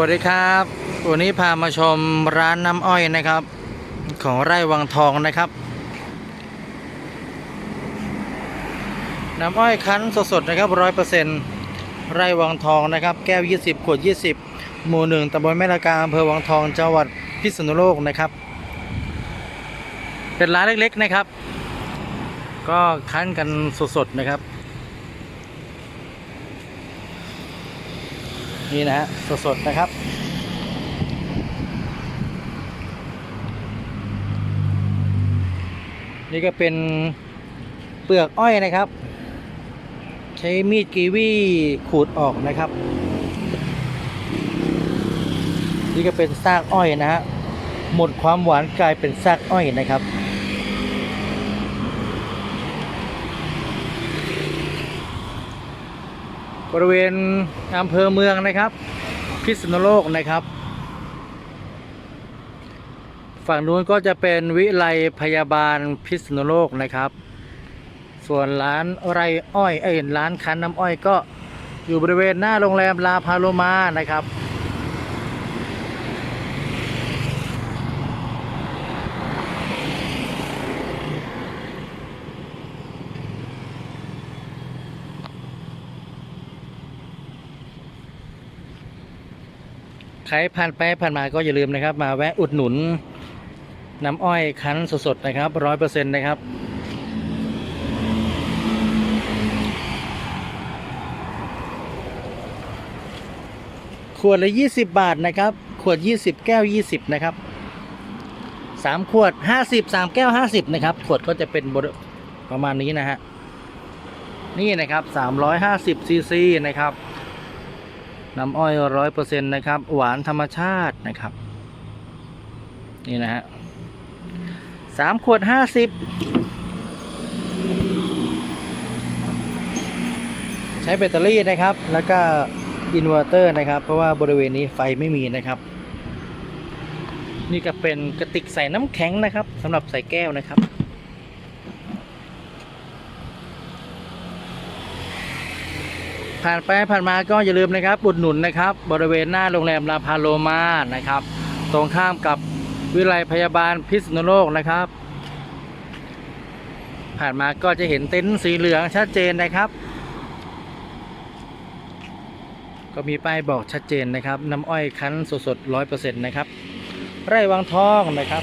วัสดีครับ วันนี้พามาชมร้านน้ำอ้อยนะครับ ของไร่วังทองนะครับ น้ำอ้อยคั้นสดๆนะครับร้อยเปอร์เซ็นต์ไร่วังทองนะครับ แก้ว 20 ขวด 20 หมู่หนึ่งตำบลแม่ละกาอำเภอวังทองจังหวัดพิษณุโลกนะครับ เป็นร้านเล็กๆนะครับ ก็คั้นกันสดๆนะครับ นี่นะฮะสดๆนะครับ นี่ก็เป็นเปลือกอ้อยนะครับ ใช้มีดกีวีขูดออกนะครับ นี่ก็เป็นซากอ้อยนะฮะหมดความหวานกลายเป็นซากอ้อยนะครับ บริเวณอำเภอเมืองนะครับ พิษณุโลกนะครับ ฝั่งนู้นก็จะเป็นวิไลพยาบาลพิษณุโลกนะครับ ส่วนร้านไรอ้อยเอ็นร้านคันน้ำอ้อยก็อยู่บริเวณหน้าโรงแรมลาพาโลมานะครับ ใครผ่านไปผ่านมาก็อย่าลืมนะครับ มาแวะอุดหนุนน้ำอ้อยคั้นสดๆนะครับร้อยเปอร์เซ็นต์นะครับ ขวดละ20บาทนะครับ ขวด20แก้ว20นะครับ3ขวด50 3แก้ว50นะครับ ขวดก็จะเป็นประมาณนี้นะฮะนี่นะครับ350ซีซีนะครับ น้ำอ้อยร้อยเปอร์เซ็นต์นะครับ หวานธรรมชาตินะครับ นี่นะฮะสามขวดห้าสิบใช้แบตเตอรี่นะครับ แล้วก็อินเวอร์เตอร์นะครับ เพราะว่าบริเวณนี้ไฟไม่มีนะครับ นี่ก็เป็นกระติกใส่น้ำแข็งนะครับสำหรับใส่แก้วนะครับ ผ่านไปผ่านมาก็อย่าลืมนะครับอุดหนุนนะครับ บริเวณหน้าโรงแรมลาพาโลมานะครับ ตรงข้ามกับวิไลพยาบาลพิษณุโลกนะครับ ผ่านมาก็จะเห็นเต็นท์สีเหลืองชัดเจนนะครับ ก็มีป้ายบอกชัดเจนนะครับน้ำอ้อยคั้นสดๆร้อยเปอร์เซ็นต์นะครับ ไร่วังทองนะครับ